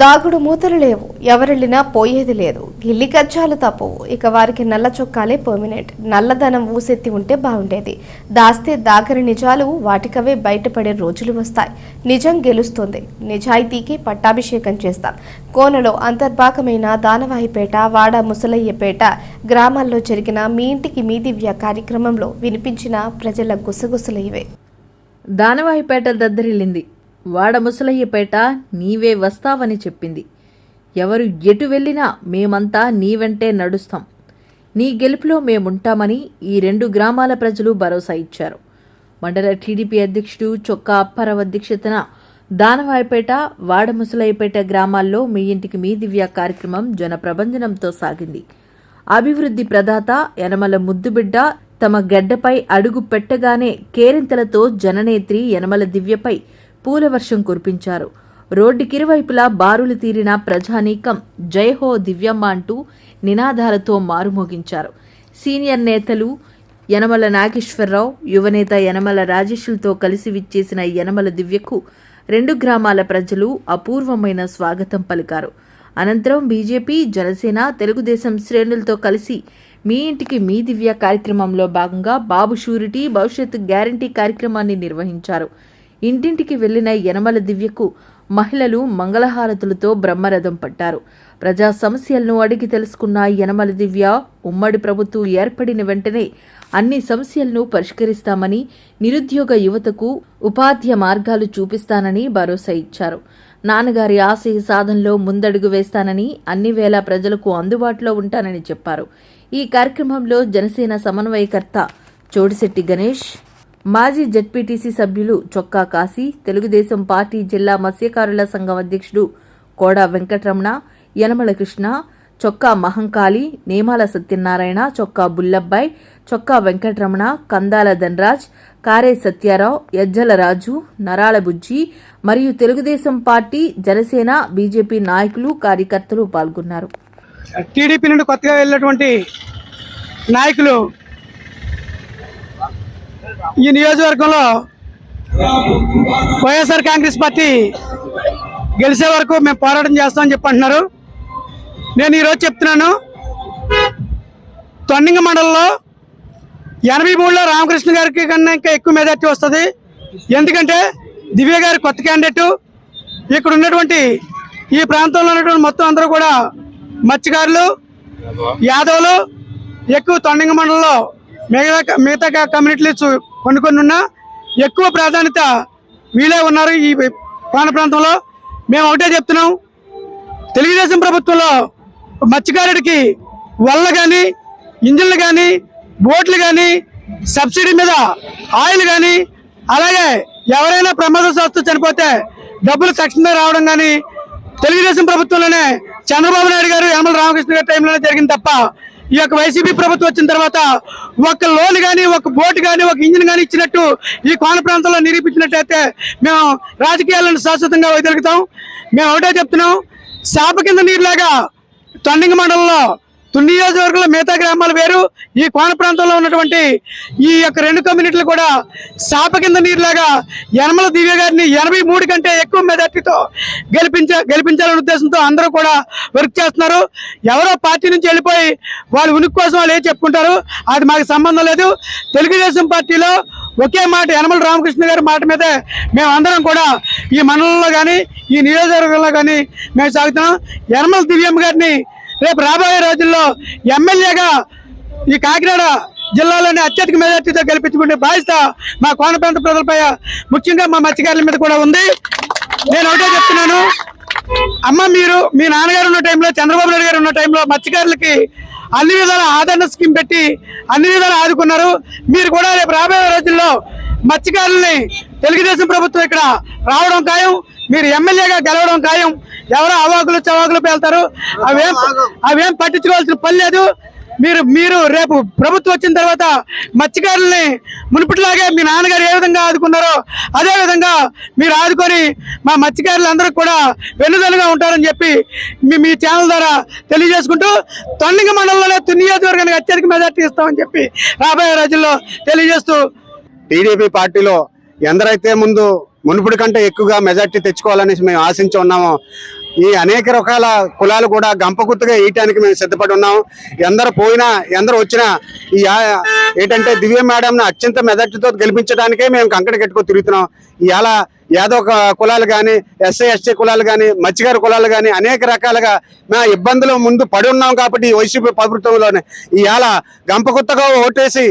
దాగుడు మూతలు లేవు. ఎవరెళ్ళినా పోయేది లేదు. గిల్లి గజ్జాలు తప్పవు. ఇక వారికి నల్ల చొక్కాలే పర్మినెంట్ నల్లధనం ఊసెత్తి ఉంటే బాగుండేది. దాస్తే దాగరి నిజాలు వాటికవే బయటపడే రోజులు వస్తాయి. నిజం గెలుస్తుంది. నిజాయితీకి పట్టాభిషేకం చేస్తాం. కోనలో అంతర్భాగమైన దానవాయిపేట వాడ ముసలయ్యపేట గ్రామాల్లో జరిగిన మీ ఇంటికి మీ దివ్య కార్యక్రమంలో వినిపించిన ప్రజల గుసగుసలు ఇవే. దానవాయిపేట దద్దరిల్లింది. వాడ ముసలయ్యపేట నీవే వస్తావని చెప్పింది. ఎవరు ఎటు వెళ్ళినా మేమంతా నీ వెంటే నడుస్తాం. నీ గెలుపులో మేముంటామని ఈ రెండు గ్రామాల ప్రజలు భరోసా ఇచ్చారు. మండల టీడీపీ అధ్యక్షుడు చొక్కా అప్పారావు అధ్యక్షతన దానవాయిపేట వాడ ముసలయ్యపేట గ్రామాల్లో మీ ఇంటికి మీ దివ్య కార్యక్రమం జనప్రబంధనంతో సాగింది. అభివృద్ధి ప్రదాత యనమల ముద్దుబిడ్డ తమ గడ్డపై అడుగు పెట్టగానే కేరింతలతో జననేత్రి యనమల దివ్యపై పూలవర్షం కురిపించారు. రోడ్డుకిరువైపులా బారులు తీరిన ప్రజానీకం జయహో దివ్యమ్మ అంటూ నినాదాలతో మారుమోగించారు. సీనియర్ నేతలు యనమల నాగేశ్వరరావు యువనేత యనమల రాజేష్లతో కలిసి విచ్చేసిన యనమల దివ్యకు రెండు గ్రామాల ప్రజలు అపూర్వమైన స్వాగతం పలికారు. అనంతరం బీజేపీ జనసేన తెలుగుదేశం శ్రేణులతో కలిసి మీ ఇంటికి మీ దివ్య కార్యక్రమంలో భాగంగా బాబు షూరిటీ భవిష్యత్తు గ్యారంటీ కార్యక్రమాన్ని నిర్వహించారు. ఇంటింటికి వెళ్ళిన యనమల దివ్యకు మహిళలు మంగళహారతులతో బ్రహ్మరథం పట్టారు. ప్రజా సమస్యలను అడిగి తెలుసుకున్న యనమల దివ్య ఉమ్మడి ప్రభుత్వం ఏర్పడిన వెంటనే అన్ని సమస్యలను పరిష్కరిస్తామని నిరుద్యోగ యువతకు ఉపాధ్య మార్గాలు చూపిస్తానని భరోసా ఇచ్చారు. నాన్నగారి ఆశయ సాధనలో ముందడుగు వేస్తానని అన్ని వేళ ప్రజలకు అందుబాటులో ఉంటానని చెప్పారు. ఈ కార్యక్రమంలో జనసేన సమన్వయకర్త చోడిశెట్టి గణేష్ మాజీ జడ్పీటీసీ సభ్యులు చొక్కా కాశీ తెలుగుదేశం పార్టీ జిల్లా మత్స్యకారుల సంఘం అధ్యక్షుడు కోడా వెంకటరమణ యనమల కృష్ణ చొక్కా మహంకాళి నేమాల సత్యనారాయణ చొక్కా బుల్లబ్బాయ్ చొక్కా వెంకటరమణ కందాల ధనరాజ్ కారే సత్యారావు యజ్జల రాజు నరాల బుజ్జి మరియు తెలుగుదేశం పార్టీ జనసేన బీజేపీ నాయకులు కార్యకర్తలు పాల్గొన్నారు. టీడీపీ నుండి కొత్తగా వెళ్ళినటువంటి నాయకులు ఈ నియోజకవర్గంలో వైఎస్ఆర్ కాంగ్రెస్ పార్టీ గెలిచే వరకు మేము పోరాటం చేస్తామని చెప్పంటున్నారు నేను ఈరోజు చెప్తున్నాను తొండింగ మండలంలో ఎనభై మూడులో రామకృష్ణ గారికి కన్నా ఇంకా ఎక్కువ మెజార్టీ వస్తుంది. ఎందుకంటే దివ్య గారి కొత్త క్యాండిడేట్ ఇక్కడ ఉన్నటువంటి ఈ ప్రాంతంలో ఉన్నటువంటి మొత్తం అందరూ కూడా మత్స్యకారులు యాదవులు ఎక్కువ తొండంగ మండలంలో మిగతా మిగతా కమ్యూనిటీలు చు- కొన్ని కొన్ని ఉన్నా ఎక్కువ ప్రాధాన్యత వీళ్ళే ఉన్నారు ఈ పాన ప్రాంతంలో. మేము ఒకటే చెప్తున్నాం. తెలుగుదేశం ప్రభుత్వంలో మత్స్యకారుడికి వల్ల కానీ ఇంజిన్లు కానీ బోట్లు కానీ సబ్సిడీ మీద ఆయిల్ కానీ అలాగే ఎవరైనా ప్రమాదవశాత్తు చనిపోతే డబ్బులు తక్షణమే రావడం కానీ తెలుగుదేశం ప్రభుత్వంలోనే చంద్రబాబు నాయుడు గారు యనమల రామకృష్ణ గారి టైంలోనే జరిగింది తప్ప ఈ యొక్క వైసీపీ ప్రభుత్వం వచ్చిన తర్వాత ఒక లోన్ కానీ ఒక బోట్ కానీ ఒక ఇంజిన్ కానీ ఇచ్చినట్టు ఈ కోన ప్రాంతంలో నిరూపించినట్టయితే మేము రాజకీయాలను శాశ్వతంగా వైదొలుగుతాం మేము ఒకటే చెప్తున్నాం. శాప కింద నీరులాగా తొండింగ మండలంలో నియోజకవర్గంలో మిగతా గ్రామాలు వేరు. ఈ కోన ప్రాంతంలో ఉన్నటువంటి ఈ యొక్క రెండు కమ్యూనిటీలు కూడా శాప కింద నీరులాగా యనమల దివ్య గారిని ఎనభై మూడు కంటే ఎక్కువ మెజార్టీతో గెలిపించ గెలిపించాలనే ఉద్దేశంతో అందరూ కూడా వర్క్ చేస్తున్నారు. ఎవరో పార్టీ నుంచి వెళ్ళిపోయి వాళ్ళ ఉనికి కోసం వాళ్ళు ఏం చెప్పుకుంటారు? అది మాకు సంబంధం లేదు. తెలుగుదేశం పార్టీలో ఒకే మాట యనమల రామకృష్ణ గారి మాట మీదే మేమందరం కూడా ఈ మండలంలో కానీ ఈ నియోజకవర్గంలో కానీ మేము సాగుతున్నాం. యనమల దివ్యమ్మ గారిని రేపు రాబోయే రోజుల్లో ఎమ్మెల్యేగా ఈ కాకినాడ జిల్లాలోని అత్యధిక మెజార్టీతో గెలిపించుకునే బాధ్యత మా కోనప్రాంత ప్రజలపై ముఖ్యంగా మా మత్స్యకారుల మీద కూడా ఉంది. నేను ఒకటే చెప్తున్నాను. అమ్మ మీరు మీ నాన్నగారు ఉన్న టైంలో చంద్రబాబు నాయుడు గారు ఉన్న టైంలో మత్స్యకారులకి అన్ని విధాల ఆదరణ స్కీమ్ పెట్టి అన్ని విధాలు ఆదుకున్నారు. మీరు కూడా రేపు రాబోయే రోజుల్లో మత్స్యకారుల్ని తెలుగుదేశం ప్రభుత్వం ఇక్కడ రావడం ఖాయం. మీరు ఎమ్మెల్యేగా గెలవడం ఖాయం. ఎవరో అవాకులు చవాకులు పేలుతారు. అవేం అవేం పట్టించుకోవాల్సిన పని లేదు. మీరు మీరు రేపు ప్రభుత్వం వచ్చిన తర్వాత మత్స్యకారుల్ని మునుపటిలాగే మీ నాన్నగారు ఏ విధంగా ఆదుకున్నారో అదే విధంగా మీరు ఆదుకొని మా మత్స్యకారులందరూ కూడా వెన్నుదలుగా ఉంటారని చెప్పి మీ మీ ఛానల్ ద్వారా తెలియజేసుకుంటూ తొండింగ మండలంలోనే తునియోజకవర్గానికి అత్యధిక మెజార్టీ ఇస్తామని చెప్పి రాబోయే రోజుల్లో తెలియజేస్తూ టీడీపీ పార్టీలో ఎందరైతే ముందు మునుపుడు కంటే ఎక్కువగా మెజార్టీ తెచ్చుకోవాలనేసి మేము ఆశించి ఉన్నామో ఈ అనేక రకాల కులాలు కూడా గంపగుత్తుగా వేయటానికి మేము సిద్ధపడి ఉన్నాం. ఎందరు పోయినా ఎందరు వచ్చినా ఈ ఏంటంటే దివ్య మేడంను అత్యంత మెదటితో గెలిపించడానికే మేము కంకణ కట్టుకొని తిరుగుతున్నాం. ఇలా యాదవ ఒక కులాలు కానీ ఎస్సీ ఎస్టీ కులాలు కానీ మత్స్యకార కులాలు కానీ అనేక రకాలుగా మా ఇబ్బందులు ముందు పడి ఉన్నాం కాబట్టి ఈ వైసీపీ ప్రభుత్వంలోనే. ఇవాళ గంపగుత్తగా ఓటేసి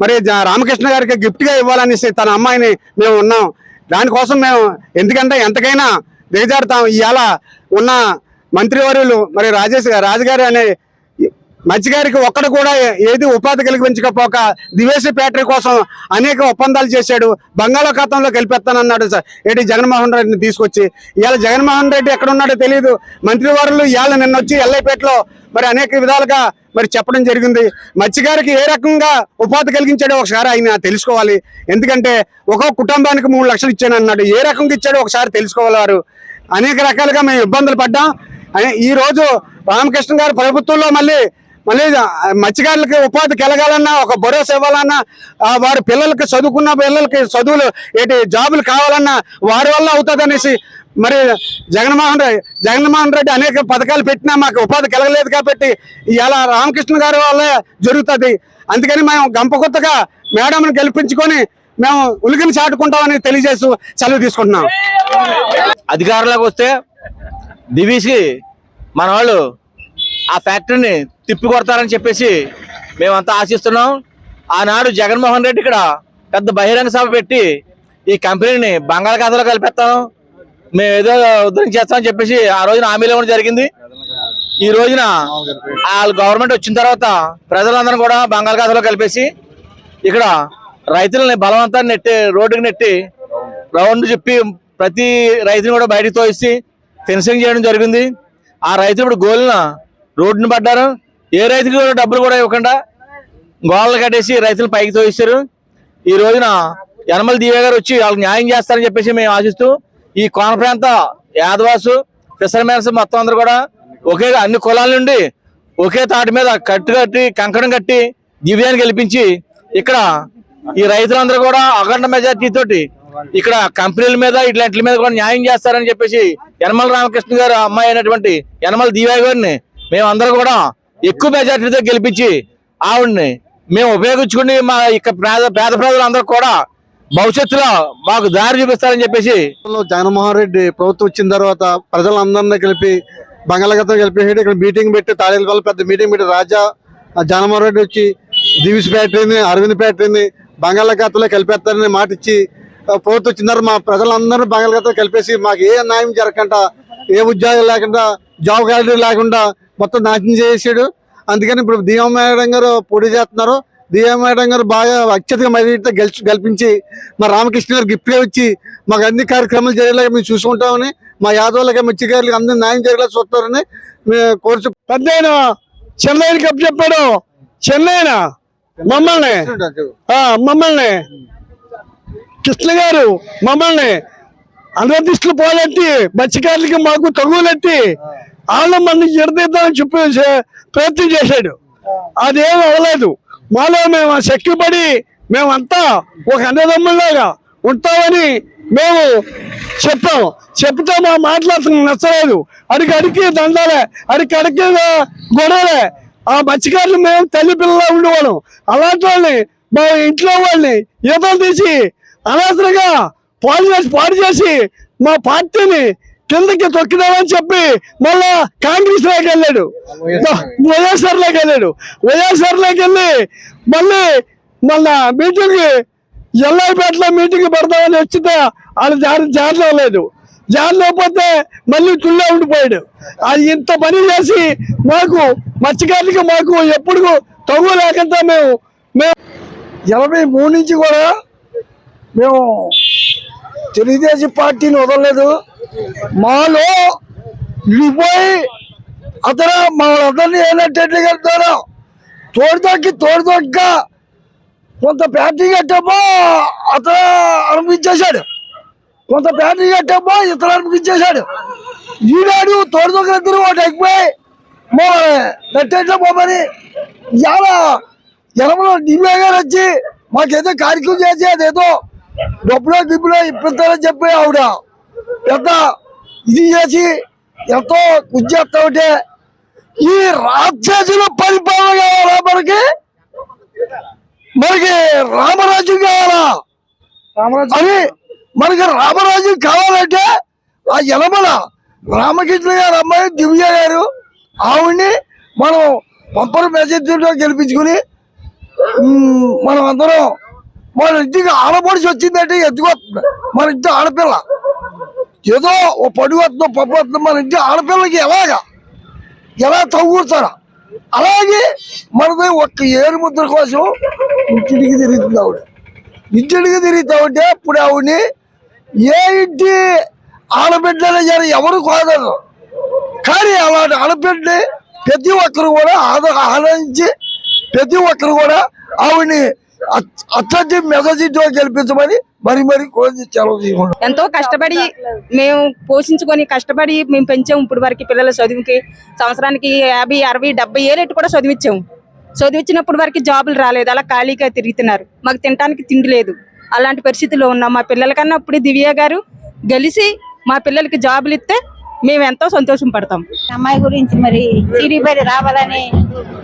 మరి జ- రామకృష్ణ గారికి గిఫ్ట్గా ఇవ్వాలనేసి తన అమ్మాయిని మేము ఉన్నాం. దానికోసం మేము ఎందుకంటే ఎంతకైనా దిగజారుతాం. ఇవాళ ఉన్న మంత్రివర్యులు మరి రాజేష్ గారు రాజుగారు అనే మత్స్యగారికి ఒక్కడు కూడా ఏది ఉపాధి కలిగించకపోక దివేశ ఫ్యాక్టరీ కోసం అనేక ఒప్పందాలు చేశాడు. బంగాళాఖాతంలో కలిపేస్తానన్నాడు సార్. ఏంటి జగన్మోహన్ రెడ్డిని తీసుకొచ్చి. ఇవాళ జగన్మోహన్ రెడ్డి ఎక్కడ ఉన్నాడో తెలియదు మంత్రివారులు ఇవాళ నిన్న వచ్చి ఎల్ఐపేటలో మరి అనేక విధాలుగా మరి చెప్పడం జరిగింది. మత్స్యగారికి ఏ రకంగా ఉపాధి కలిగించాడో ఒకసారి ఆయన తెలుసుకోవాలి. ఎందుకంటే ఒక్కొక్క కుటుంబానికి మూడు లక్షలు ఇచ్చాను అన్నాడు ఏ రకంగా ఇచ్చాడో ఒకసారి తెలుసుకోవాలి వారు అనేక రకాలుగా మేము ఇబ్బందులు పడ్డాం. ఈ రోజు రామకృష్ణ గారు ప్రభుత్వంలో మళ్ళీ మళ్ళీ మత్స్యకారులకి ఉపాధి కలగాలన్నా ఒక భరోసా ఇవ్వాలన్నా వారి పిల్లలకి చదువుకున్న పిల్లలకి చదువులు ఏంటి జాబులు కావాలన్నా వారి వల్ల అవుతుంది అనేసి మరి జగన్మోహన్ రెడ్డి జగన్మోహన్ రెడ్డి అనేక పథకాలు పెట్టినా మాకు ఉపాధి కలగలేదు కాబట్టి ఇలా రామకృష్ణ గారి వల్లే జరుగుతుంది. అందుకని మేము గంపకొత్తగా మేడంను గెలిపించుకొని మేము ఉలికిని చాటుకుంటామని తెలియజేస్తూ సెలవు తీసుకుంటున్నాం. అధికారంలోకి వస్తే దివీస్కి మన వాళ్ళు ఆ ఫ్యాక్టరీని తిప్పి కొడతారని చెప్పేసి మేమంతా ఆశిస్తున్నాం. ఆనాడు జగన్మోహన్ రెడ్డి ఇక్కడ పెద్ద బహిరంగ సభ పెట్టి ఈ కంపెనీని బంగాళాఖాతంలో కలిపేస్తాం. మేము ఏదో ఉద్ధరించేస్తామని చెప్పేసి ఆ రోజున హామీలు ఇవ్వడం జరిగింది. ఈ రోజున వాళ్ళ గవర్నమెంట్ వచ్చిన తర్వాత ప్రజలందరూ కూడా బంగాళాఖాతంలో కలిపేసి ఇక్కడ రైతులని బలవంతాన్ని నెట్టి రోడ్డుకి నెట్టి రౌండ్ చెప్పి ప్రతి రైతుని కూడా బయటకు తోసి ఫెన్సింగ్ చేయడం జరిగింది. ఆ రైతులు ఇప్పుడు గోలిన రోడ్డుని పడ్డారు ఏ రైతుకి కూడా డబ్బులు కూడా ఇవ్వకుండా గోడలు కట్టేసి రైతులు పైకి తోయిస్తారు ఈ రోజున యనమల దివ్య గారు వచ్చి వాళ్ళకి న్యాయం చేస్తారని చెప్పేసి మేము ఆశిస్తూ ఈ కోన ప్రాంత యాదవాసు ఫిషర్మెన్స్ మొత్తం అందరూ కూడా ఒకే అన్ని కులాల నుండి ఒకే తాటి మీద కట్టు కట్టి కంకణం కట్టి దివ్యాన్ని గెలిపించి ఇక్కడ ఈ రైతులందరూ కూడా అఖండ మెజార్టీ తోటి ఇక్కడ కంపెనీల మీద ఇట్లాంటి మీద కూడా న్యాయం చేస్తారని చెప్పేసి యనమల రామకృష్ణ గారు అమ్మాయి అయినటువంటి యనమల దివ్య గారిని మేము కూడా ఎక్కువ మెజార్టీతో గెలిపించి ఆవిడ్ని మేము ఉపయోగించుకుని మా ఇక పేద పేద ప్రజలందరూ కూడా భవిష్యత్తులో మాకు దారి చూపిస్తారని చెప్పేసి జగన్మోహన్ రెడ్డి ప్రభుత్వం వచ్చిన తర్వాత ప్రజలందరినీ కలిపి బంగాళాఖాతం కలిపేసి ఇక్కడ మీటింగ్ పెట్టి తాడేలు పెద్ద మీటింగ్ పెట్టి రాజా జగన్మోహన్ రెడ్డి వచ్చి దివిస్ ఫ్యాక్టరీని అరవింద్ ఫ్యాక్టరీని బంగాళాఖాతంలో కలిపేస్తారని మాట ఇచ్చి ప్రభుత్వం వచ్చిన తర్వాత మా ప్రజలందరూ బంగాళాఖాతం కలిపేసి మాకు ఏ న్యాయం జరగకుండా ఏ ఉద్యోగం లేకుండా జాబ్ క్యాలరీ లేకుండా మొత్తం నాశనం చేసాడు అందుకని ఇప్పుడు దీవమేడం గారు పోటీ చేస్తున్నారు. దీవమేడం గారు బాగా అత్యధిక మెజారిటీతో గెలిచి గెలిపించి మా రామకృష్ణ గారు గిఫ్ట్ వచ్చి ఇచ్చి మాకు అన్ని కార్యక్రమాలు జరిగేలాగా మేము చూసుకుంటామని మా యాదవులకి మత్స్యకారులకి అందరూ న్యాయం జరిగేలా చూస్తారని మేము కోరుచు పెద్ద చెన్నైని కప్ చెప్పాడు. చెన్నైన? మమ్మల్ని? మమ్మల్ని? కృష్ణ గారు మమ్మల్ని? అనధిస్తులు పోలెత్తి మత్స్యకారులకి మాకు తగులెత్తి వాళ్ళ మంది ఎడదిద్దామని చెప్పేసి ప్రయత్నం చేశాడు. అదేం అవ్వలేదు. మాలో మేము శక్తిపడి మేమంతా ఒక అన్నదమ్ముల్లాగా ఉంటామని మేము చెప్పాం. చెప్తే మా మాట్లాడుతున్న నచ్చలేదు. అడిగి అడిగి దండాలే అడిగి అడిగి గొడవలే. ఆ మత్స్యకారులు మేము తల్లి పిల్లలా ఉండేవాళ్ళం. అలాంటి వాళ్ళని మా ఇంట్లో వాళ్ళని ఈతలు తీసి అనవసరంగా పాడు చేసి పాడు చేసి మా పార్టీని కిందకి తొక్కిదామని చెప్పి మళ్ళా కాంగ్రెస్లోకి వెళ్ళాడు. వైఎస్ఆర్లోకి వెళ్ళాడు. వైఎస్ఆర్లోకి వెళ్ళి మళ్ళీ మళ్ళా మీటింగ్ ఎల్లాయిపేటలో మీటింగ్ పెడతామని వచ్చితే వాళ్ళు జారి జారిలో లేదు. జారిలో మళ్ళీ తుళ్ళే ఉండిపోయాడు. అది ఇంత పని చేసి మాకు మత్స్యకారులకి మాకు ఎప్పుడు తగు లేకుండా మేము మేము ఎనభై మూడు నుంచి కూడా మేము తెలుగుదేశం పార్టీని వదలలేదు. మాలో విడిపోయి అతను మా అందరినీ ఏనట్టెట్లు కడతారు తోడుదొక్కి తోడుదొక్క కొంత ప్యాటరీ కట్టేమో అతను అనిపించేశాడు కొంత ప్యాటరీ కట్టేమో ఇతను అనిపించేశాడు ఈనాడు తోడుతొక్క ఇద్దరు ఒకటి ఎక్కిపోయి మా నెట్టెట్లో పోమని ఇవాళ జనంలో నిమ్మే గారు వచ్చి మాకేదో కార్యక్రమం చేసి అదేదో డబ్బులో గిబ్బులో ఇప్పిస్తారని చెప్పి ఆవిడ పెద్ద ఇది చేసి ఎంతో కృషి చేస్తా ఉంటే ఈ రాక్షసుల పరిపాలన కావాలా మనకి? మనకి రామరాజ్యం కావాలా? అని మనకి రామరాజ్యం కావాలంటే ఆ యలమల రామకృష్ణ గారు అమ్మాయి దివ్య గారు ఆవిడ్ని మనం పంపర మెజార్టీతో గెలిపించుకుని మనం అందరం మన ఇంటికి ఆడపడిచి వచ్చిందంటే ఎత్తుకొస్తుంది మన ఇంటి ఆడపిల్ల. ఏదో ఓ పడి వస్తుందో పప్పు వస్తుందో మన ఇంటి ఆడపిల్లకి ఎలాగా? ఎలా తగ్గుతారా అలాగే మనది ఒక్క ఏరు ముద్ర కోసం ఇంటికి తిరుగుతుంది ఆవిడ. ఇంటికి తిరుగుతా ఉంటే అప్పుడు ఆవిడని ఏ ఇంటి ఆడబిడ్డలు జర ఎవరు కాదరు కానీ అలాంటి ఆడబిడ్డని ప్రతి ఒక్కరు కూడా ఆద ఆనందించి ప్రతి ఒక్కరు కూడా ఆవిడని అత్- అత్యంత గెలిపించమని మరి మరి కోరి సెలవు ఎంతో కష్టపడి మేము పోషించుకొని కష్టపడి మేము పెంచాము ఇప్పుడు వరకు పిల్లల చదువుకి. సంవత్సరానికి యాభై అరవై డెబ్బై ఏళ్ళు కూడా చదివించాము చదివించినప్పుడు వరకు జాబులు రాలేదు. అలా ఖాళీగా తిరుగుతున్నారు. మాకు తినడానికి తిండి లేదు. అలాంటి పరిస్థితుల్లో ఉన్నాం. మా పిల్లలకన్నా ఇప్పుడు దివ్య గారు గెలిచి మా పిల్లలకి జాబులు ఇస్తే మేము ఎంతో సంతోషం పడతాం. అమ్మాయి గురించి మరి సిరిబడి రావాలని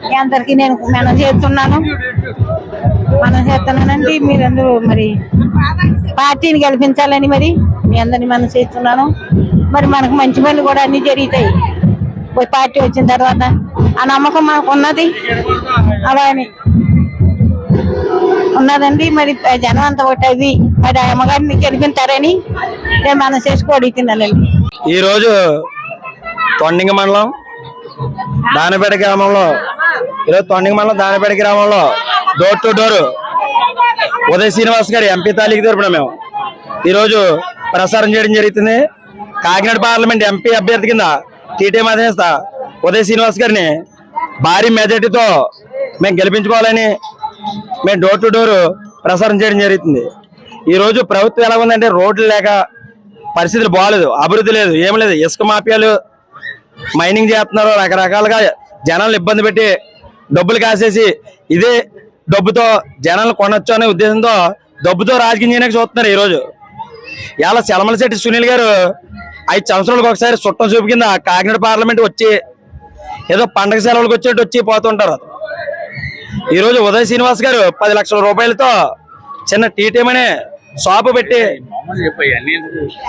మీ అందరికి నేను మనం చేస్తున్నాను. మనం చేస్తున్నానండి మీరందరూ మరి పార్టీని గెలిపించాలని మరి మీ అందరిని మనం చేస్తున్నాను. మరి మనకు మంచి పనులు కూడా అన్ని జరుగుతాయి. పోయి పార్టీ వచ్చిన తర్వాత ఆ నమ్మకం మనకు ఉన్నది. అలా అని ఉన్నదండి. మరి జనం అంత ఒకటి మరి ఆ అమ్మగారిని గెలిపించారని నేను మనం చేసుకోగలుగుతున్నానండి ఈ రోజు తొండింగ మండలం దానపేట గ్రామంలో ఈరోజు తొండింగ మండలం దానపేట గ్రామంలో door to door Uday Srinivas గారి ఎంపీ తాలీకి తరపున మేము ఈరోజు ప్రసారం చేయడం జరుగుతుంది. కాకినాడ పార్లమెంట్ ఎంపీ అభ్యర్థి కింద టీటీ అధినేత ఉదయ్ శ్రీనివాస్ గారిని భారీ మెజార్టీతో మేము గెలిపించుకోవాలని మేము డోర్ టు డోర్ ప్రసారం చేయడం జరుగుతుంది. ఈరోజు ప్రభుత్వం ఎలా ఉందంటే రోడ్లు లేక పరిస్థితులు బాగాలేదు అభివృద్ధి లేదు ఏం లేదు. ఇసుక మాఫియాలు మైనింగ్ చేస్తున్నారు రకరకాలుగా జనాలను ఇబ్బంది పెట్టి డబ్బులు కాసేసి ఇదే డబ్బుతో జనాలను కొనొచ్చు అనే ఉద్దేశంతో డబ్బుతో రాజకీయం చేయడానికి చూస్తున్నారు ఈ రోజు. ఇలా సెలమల శెట్టి సునీల్ గారు ఐదు సంవత్సరాలకు ఒకసారి చుట్టం చూపు కింద కాకినాడ పార్లమెంట్ వచ్చి ఏదో పండగ సెలవులకు వచ్చేట్టు వచ్చి పోతుంటారు. ఈ రోజు ఉదయ్ శ్రీనివాస్ గారు పది లక్షల రూపాయలతో చిన్న టీ టైమ్ అనే షాపు పెట్టి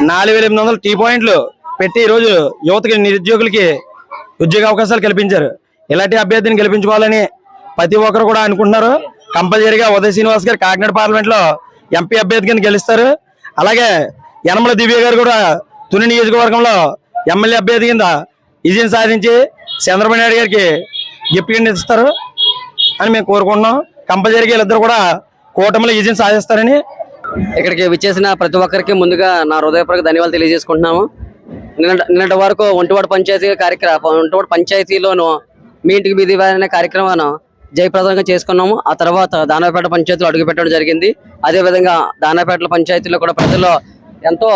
నాలుగు వేల ఎనిమిది వందల టీ పాయింట్లు పెట్టి ఈ రోజు యువతకి నిరుద్యోగులకి ఉద్యోగ అవకాశాలు కల్పించారు. ఇలాంటి అభ్యర్థిని గెలిపించుకోవాలని ప్రతి ఒక్కరు కూడా అనుకుంటున్నారు. కంపల్సరీగా ఉదయ్ శ్రీనివాస్ గారు కాకినాడ పార్లమెంట్లో ఎంపీ అభ్యర్థి కింద గెలుస్తారు. అలాగే యనమల దివ్య గారు కూడా తుని నియోజకవర్గంలో ఎమ్మెల్యే అభ్యర్థి కింద విజయం సాధించి చంద్రబాబు నాయుడు గారికి గిఫ్ట్ కింద ఇస్తారు. అని మేము కోరుకుంటున్నాం. కంపల్సరీగా వీళ్ళిద్దరు కూడా కూటమిలో విజయం సాధిస్తారని ఇక్కడికి విచ్చేసిన ప్రతి ఒక్కరికి ముందుగా నా హృదయపూర్వక ధన్యవాదాలు తెలియజేసుకుంటున్నాము. నిన్నటి నిన్నటి వరకు ఒంటివాడు పంచాయతీ కార్యక్రమం ఒంటివాడు పంచాయతీలోను మీ ఇంటికి మీది అనే కార్యక్రమాన్ని జయప్రదంగా చేసుకున్నాము. ఆ తర్వాత దానాపేట పంచాయతీలో అడుగు పెట్టడం జరిగింది. అదేవిధంగా దానాపేట పంచాయతీలో కూడా ప్రజలు ఎంతో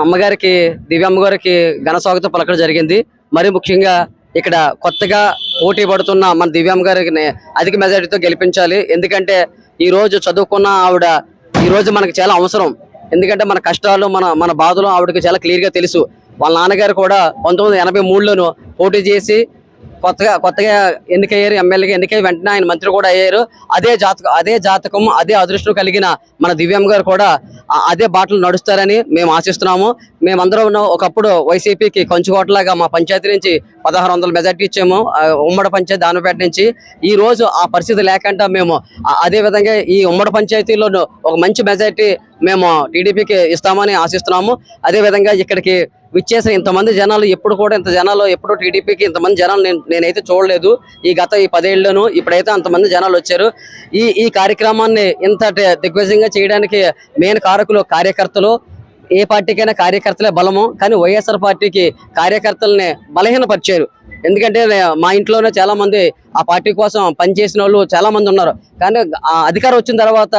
అమ్మగారికి దివ్య అమ్మగారికి ఘన స్వాగతం పలకడం జరిగింది. మరి ముఖ్యంగా ఇక్కడ కొత్తగా పోటీ పడుతున్న మన దివ్యమ్మ గారిని అధిక మెజారిటీతో గెలిపించాలి. ఎందుకంటే ఈ రోజు చదువుకున్న ఆవిడ ఈ రోజు మనకి చాలా అవసరం. ఎందుకంటే మన కష్టాలు మన మన బాధలు ఆవిడకి చాలా క్లియర్గా తెలుసు. వాళ్ళ నాన్నగారు కూడా పంతొమ్మిది వందల ఎనభై మూడులోనూ పోటీ చేసి కొత్తగా కొత్తగా ఎన్నికయ్యారు ఎమ్మెల్యేగా ఎన్నికై వెంటనే ఆయన మంత్రి కూడా అయ్యారు. అదే జాతకం అదే జాతకం అదే అదృష్టం కలిగిన మన దివ్యం గారు కూడా అదే బాటలు నడుస్తారని మేము ఆశిస్తున్నాము. మేమందరం ఒకప్పుడు వైసీపీకి కంచుకోటలాగా మా పంచాయతీ నుంచి పదహారు వందల మెజార్టీ ఇచ్చాము ఆ ఉమ్మడి పంచాయతీ దానిపేట నుంచి. ఈ రోజు ఆ పరిస్థితి లేకుండా మేము అదే విధంగా ఈ ఉమ్మడి పంచాయతీలోనూ ఒక మంచి మెజార్టీ మేము టీడీపీకి ఇస్తామని ఆశిస్తున్నాము. అదే విధంగా ఇక్కడికి విచ్చేసిన ఇంతమంది జనాలు ఎప్పుడు కూడా ఇంత జనాలు ఎప్పుడు టీడీపీకి ఇంతమంది జనాలు నేను నేనైతే చూడలేదు. ఈ గత ఈ పదేళ్ళను ఇప్పుడైతే అంతమంది జనాలు వచ్చారు. ఈ ఈ కార్యక్రమాన్ని ఇంత దిగ్విజయంగా చేయడానికి మెయిన్ కారకులు కార్యకర్తలు ఏ పార్టీకైనా కార్యకర్తలే బలము కానీ వైఎస్ఆర్ పార్టీకి కార్యకర్తలని బలహీనపరిచారు. ఎందుకంటే మా ఇంట్లోనే చాలామంది ఆ పార్టీ కోసం పనిచేసిన వాళ్ళు చాలామంది ఉన్నారు. కానీ ఆ అధికారం వచ్చిన తర్వాత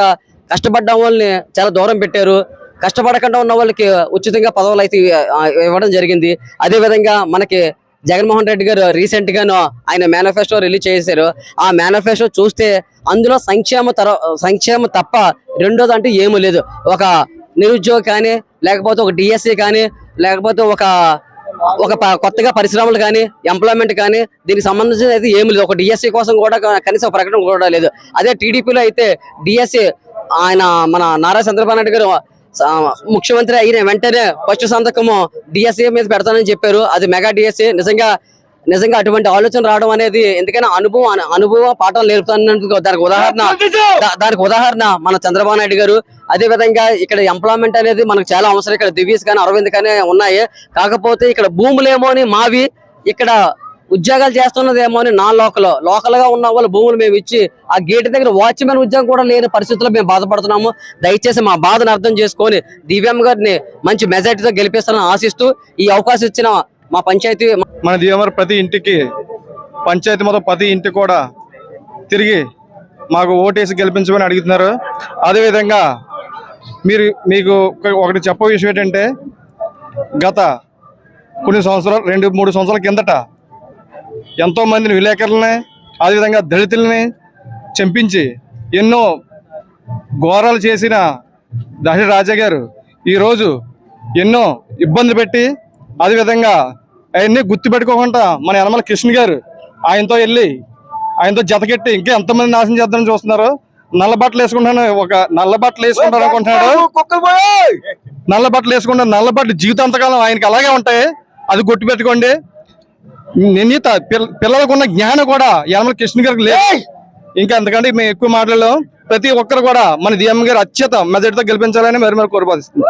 కష్టపడ్డ వాళ్ళని చాలా దూరం పెట్టారు. కష్టపడకుండా ఉన్న వాళ్ళకి ఉచితంగా పదవులు అయితే ఇవ్వడం జరిగింది. అదేవిధంగా మనకి జగన్మోహన్ రెడ్డి గారు రీసెంట్ గాను ఆయన మేనిఫెస్టో రిలీజ్ చేశారు. ఆ మేనిఫెస్టో చూస్తే అందులో సంక్షేమ తర సంక్షేమం తప్ప రెండోది అంటే ఏమీ లేదు. ఒక నిరుద్యోగ కానీ లేకపోతే ఒక డిఎస్సి కానీ లేకపోతే ఒక ఒక ప- కొత్తగా పరిశ్రమలు కానీ ఎంప్లాయ్మెంట్ కానీ దీనికి సంబంధించిన అయితే ఏమి లేదు. ఒక డిఎస్సి కోసం కూడా కనీసం ప్రకటన కూడా లేదు. అదే టీడీపీలో అయితే డిఎస్సి ఆయన మన నారా చంద్రబాబు నాయుడు గారు ముఖ్యమంత్రి అయిన వెంటనే ఫస్ట్ సంతకము డిఎస్ఏ మీద పెడతానని చెప్పారు. అది మెగా డిఎస్సి నిజంగా నిజంగా అటువంటి ఆలోచన రావడం అనేది ఎందుకైనా అనుభవం అనుభవ పాఠం నేర్పుతున్నందుకు దానికి ఉదాహరణ దానికి ఉదాహరణ మన చంద్రబాబు నాయుడు గారు. అదే విధంగా ఇక్కడ ఎంప్లాయ్మెంట్ అనేది మనకు చాలా అవసరం. ఇక్కడ దివ్యస్ కానీ అరవింద్ కానీ ఉన్నాయి. కాకపోతే ఇక్కడ భూములేమో అని మావి ఇక్కడ ఉద్యోగాలు చేస్తున్నదేమో అని నా లోకల్. లోకల్గా ఉన్న వాళ్ళ భూములు మేము ఇచ్చి ఆ గేట్ దగ్గర వాచ్మెన్ ఉద్యోగం కూడా లేని పరిస్థితుల్లో మేము బాధపడుతున్నాము. దయచేసి మా బాధను అర్థం చేసుకొని దివ్యమ్మ గారిని మంచి మెజార్టీతో గెలిపిస్తానని ఆశిస్తూ ఈ అవకాశం ఇచ్చిన మా పంచాయతీ మన దివ్యమ్మ ప్రతి ఇంటికి పంచాయతీ మొత్తం ప్రతి ఇంటికి కూడా తిరిగి మాకు ఓటేసి గెలిపించమని అడుగుతున్నారు. అదేవిధంగా మీరు మీకు ఒకటి చెప్పే విషయం ఏంటంటే గత కొన్ని సంవత్సరాలు రెండు మూడు సంవత్సరాల కిందట ఎంతో మందిని విలేకరులని అదేవిధంగా దళితుల్ని చంపించి ఎన్నో ఘోరాలు చేసిన దహి రాజా గారు ఈరోజు ఎన్నో ఇబ్బంది పెట్టి అదేవిధంగా అవన్నీ గుర్తుపెట్టుకోకుండా మన యనమల కృష్ణ గారు ఆయనతో వెళ్ళి ఆయనతో జతకెట్టి ఇంకా ఎంతమంది నాశనం చేద్దామని చూస్తున్నారు నల్ల బట్టలు వేసుకుంటాను ఒక నల్ల బట్టలు వేసుకుంటాను అనుకుంటున్నాడు. నల్ల బట్టలు వేసుకుంటాను నల్ల బట్టలు జీవితాంతకాలం ఆయనకి అలాగే ఉంటాయి. అది గుర్తుపెట్టుకోండి నిర్ణీత పిల్ల- పిల్లలకు ఉన్న జ్ఞానం కూడా యనమల కృష్ణ గారికి లేదు. ఇంకా అంతకంటే మేము ఎక్కువ మాటలు ప్రతి ఒక్కరు కూడా మన డిఎం గారు అత్యత మెజార్టీతో గెలిపించాలని మరి మరి కోరిపాదిస్తుంది